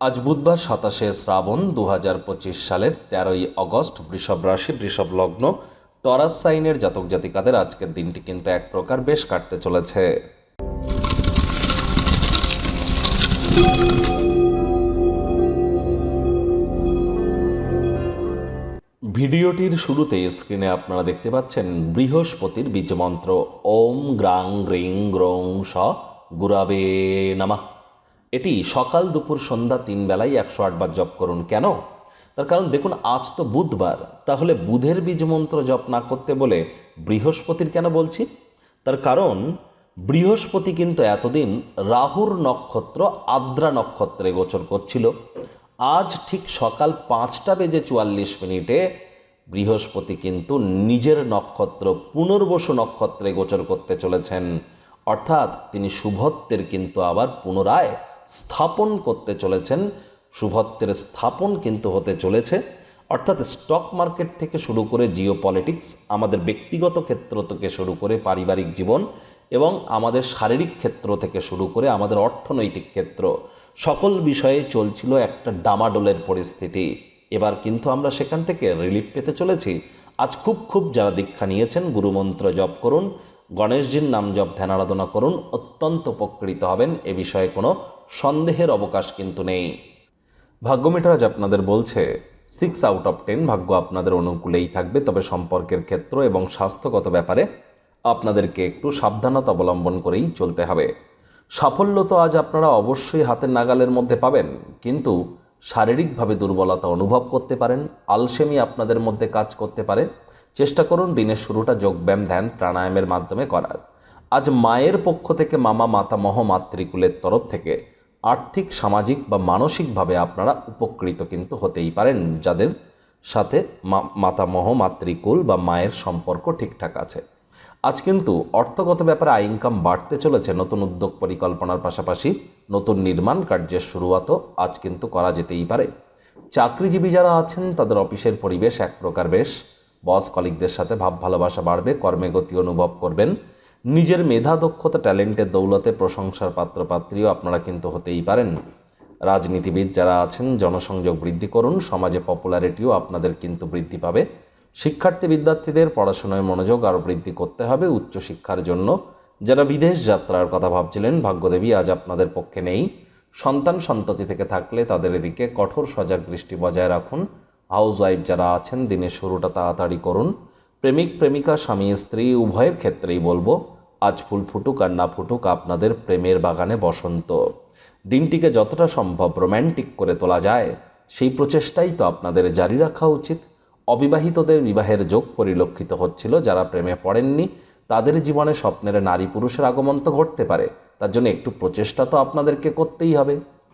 আজ বুধবার সাতাশে শ্রাবণ দু হাজার পঁচিশ সালের তেরোই অগস্ট বৃষভ রাশি, বৃষভ লগ্ন, টরাস সাইনের জাতক জাতিকাদের আজকের দিনটি কিন্তু এক প্রকার বেশ কাটতে চলেছে। ভিডিওটির শুরুতে স্ক্রিনে আপনারা দেখতে পাচ্ছেন বৃহস্পতির বীজমন্ত্র। ওম গ্রাং গ্রিং গ্রং স গুরাবে নামা। এটি সকাল দুপুর সন্ধ্যা তিন বেলায় একশো আটবার জপ করুন। কেন? তার কারণ দেখুন, আজ তো বুধবার। তাহলে বুধের বীজমন্ত্র জপ না করতে বলে বৃহস্পতির কেন বলছি? তার কারণ, বৃহস্পতি কিন্তু এতদিন রাহুর নক্ষত্র আদ্রা নক্ষত্রে গোচর করছিল। আজ ঠিক সকাল পাঁচটা বেজে চুয়াল্লিশ মিনিটে বৃহস্পতি কিন্তু নিজের নক্ষত্র পুনর্বসু নক্ষত্রে গোচর করতে চলেছেন। অর্থাৎ তিনি শুভত্বের কিন্তু আবার পুনরায় স্থাপন করতে চলেছেন। শুভত্বের স্থাপন কিন্তু হতে চলেছে। অর্থাৎ স্টক মার্কেট থেকে শুরু করে জিও পলিটিক্স আমাদের ব্যক্তিগত ক্ষেত্র থেকে শুরু করে পারিবারিক জীবন এবং আমাদের শারীরিক ক্ষেত্র থেকে শুরু করে আমাদের অর্থনৈতিক ক্ষেত্র সকল বিষয়ে চলছিল একটা ডামাডোলের পরিস্থিতি। এবার কিন্তু আমরা সেখান থেকে রিলিফ পেতে চলেছি। আজ খুব খুব যারা দীক্ষা নিয়েছেন, গুরুমন্ত্র জপ করুন, গণেশজির নাম জপ ধ্যান আরাধনা করুন, অত্যন্ত উপকৃত হবেন। এ বিষয়ে কোনো সন্দেহের অবকাশ কিন্তু নেই। ভাগ্যমিটার আজ আপনাদের বলছে সিক্স আউট অফ টেন ভাগ্য আপনাদের অনুকূলেই থাকবে, তবে সম্পর্কের ক্ষেত্র এবং স্বাস্থ্যগত ব্যাপারে আপনাদেরকে একটু সাবধানতা অবলম্বন করেই চলতে হবে। সাফল্য তো আজ আপনারা অবশ্যই হাতের নাগালের মধ্যে পাবেন, কিন্তু শারীরিকভাবে দুর্বলতা অনুভব করতে পারেন, আলসেমি আপনাদের মধ্যে কাজ করতে পারে। চেষ্টা করুন দিনের শুরুটা যোগব্যায়াম, ধ্যান, প্রাণায়ামের মাধ্যমে করার। আজ মায়ের পক্ষ থেকে মামা মাতামহ মাতৃকুলের তরফ থেকে আর্থিক, সামাজিক বা মানসিকভাবে আপনারা উপকৃত কিন্তু হতেই পারেন, যাদের সাথে মাতামহ, মাতৃকুল বা মায়ের সম্পর্ক ঠিকঠাক আছে। আজ কিন্তু অর্থগত ব্যাপারে আয় ইনকাম বাড়তে চলেছে, নতুন উদ্যোগ পরিকল্পনার পাশাপাশি নতুন নির্মাণ কার্যের শুরুয়াতও আজ কিন্তু করা যেতেই পারে। চাকরিজীবী যারা আছেন, তাদের অফিসের পরিবেশ এক প্রকার বেশ। বস কলিকদের সাথে ভাব ভালোবাসা বাড়বে, কর্মে গতি অনুভব করবেন। নিজের মেধা দক্ষতা, ট্যালেন্টের দৌলতে প্রশংসার পাত্রপাত্রীও আপনারা কিন্তু হতেই পারেন। রাজনীতিবিদ যারা আছেন, জনসংযোগ বৃদ্ধি করুন, সমাজে পপুলারিটিও আপনাদের কিন্তু বৃদ্ধি পাবে। শিক্ষার্থী বিদ্যার্থীদের পড়াশোনায় মনোযোগ আরও বৃদ্ধি করতে হবে উচ্চশিক্ষার জন্য। যারা বিদেশ যাত্রার কথা ভাবছিলেন, ভাগ্যদেবী আজ আপনাদের পক্ষে নেই। সন্তান সন্ততি থেকে থাকলে তাদের এদিকে কঠোর সজাগ দৃষ্টি বজায় রাখুন। হাউস ওয়াইফ যারা আছেন, দিনের শুরুটা তাড়াতাড়ি করুন। প্রেমিক, প্রেমিকা, স্বামী, স্ত্রী, উভয়ের ক্ষেত্রেই বলব আজ ফুল ফুটুক আর না ফুটুক আপনাদের প্রেমের বাগানে বসন্ত। দিনটিকে যতটা সম্ভব রোম্যান্টিক করে তোলা যায়, সেই প্রচেষ্টাই তো আপনাদের জারি রাখা উচিত। অবিবাহিতদের বিবাহের যোগ পরিলক্ষিত হচ্ছিল, যারা প্রেমে পড়েননি, তাদের জীবনে স্বপ্নের নারী পুরুষের আগমন তো ঘটতে পারে, তার জন্য একটু প্রচেষ্টা তো আপনাদেরকে করতেই হবে।